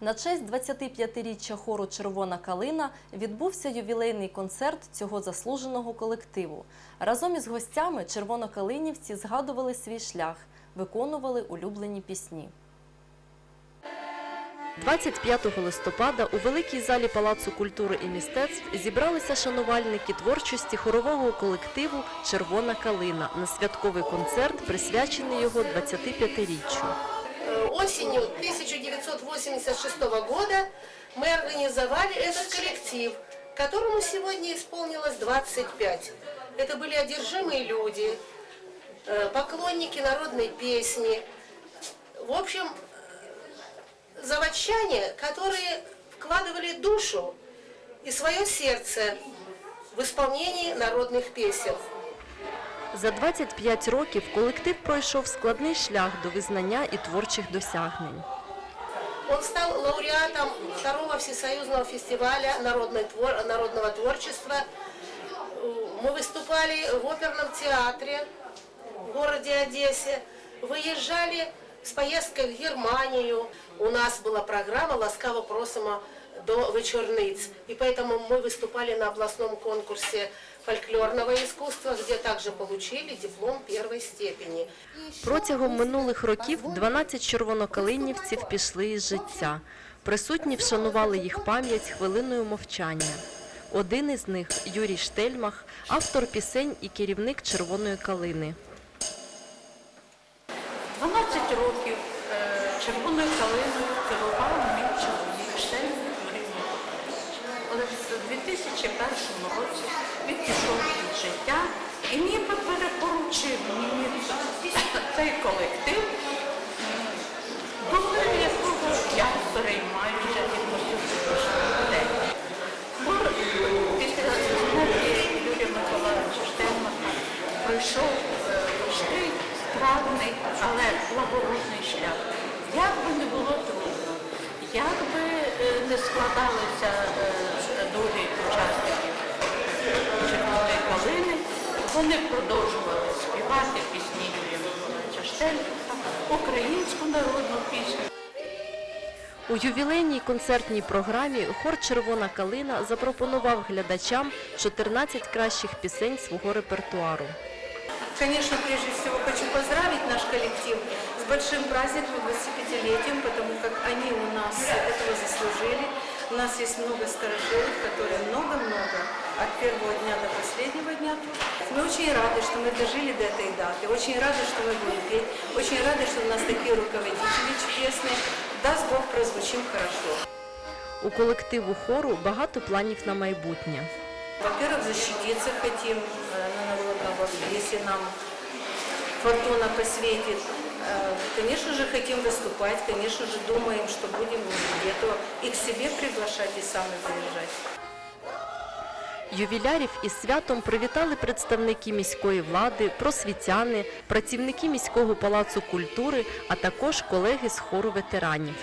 На честь 25-річчя хору Червона калина відбувся ювілейний концерт цього заслуженого колективу. Разом із гостями червонокалинівці згадували свій шлях, виконували улюблені пісні. 25 листопада у великій залі Палацу культури і мистецтв зібралися шанувальники творчості хорового колективу Червона калина на святковий концерт, присвячений його 25-річчю. Э, Осенью 1986 года мы организовали этот коллектив, которому сегодня исполнилось 25. Это были одержимые люди, э, поклонники народной песни. В общем, заводчане, которые вкладывали душу и свое сердце в исполнении народных песен. За 25 років колектив пройшов складний шлях до визнання і творчих досягнень. Он стал лауреатом второго всесоюзного фестиваля народной твор- народного творчества. Мы выступали в оперном театре в городе Одессе, выезжали с поездкой в Германию. У нас была программа «Ласкаво просимо до вечорниць». И поэтому мы выступали на областном конкурсе фольклорного искусства, где также получили диплом первой степени. Протягом минулих років 12 червонокалинівців пішли із життя. Присутні вшанували їх пам'ять хвилиною мовчання. Один із них Юрій Штельмах, автор пісень і керівник червоної калини. 12 років е, червоною калиною керував мій відносити до людей. Після Юрія Миколаївича Штельмаха пройшов е, важкий, травний, але благородний шлях. Як би не було трудно, як би е, не складалися е, долі учасників червоної калини, вони продовжували співати пісні Юрія Миколаївича Штельмаха, українську народну пісню. У ювілейній концертній програмі хор Червона калина запропонував глядачам 14 кращих пісень свого репертуару. Конечно, прежде всего хочу поздравить наш коллектив с большим праздником 25-летием, потому как они у нас этого заслужили. У нас есть много старожилов, которые много-много от первого дня до последнего дня тут. Мы очень рады, что мы дожили до этой даты, очень рады, что мы будем петь, очень рады, что у нас такие руководители чудесные. Даст Бог, прозвучим хорошо. У колективу хору багато планів на майбутнє. Во-первых, защититься хотим э, на народном вокзале, если нам фортуна посветит. Э, Конечно же, хотим выступать, конечно же, думаем, что будем где-то и к себе приглашать, и сами приезжать. Ювілярів із святом привітали представники міської влади, просвітяни, працівники міського палацу культури, а також колеги з хору ветеранів.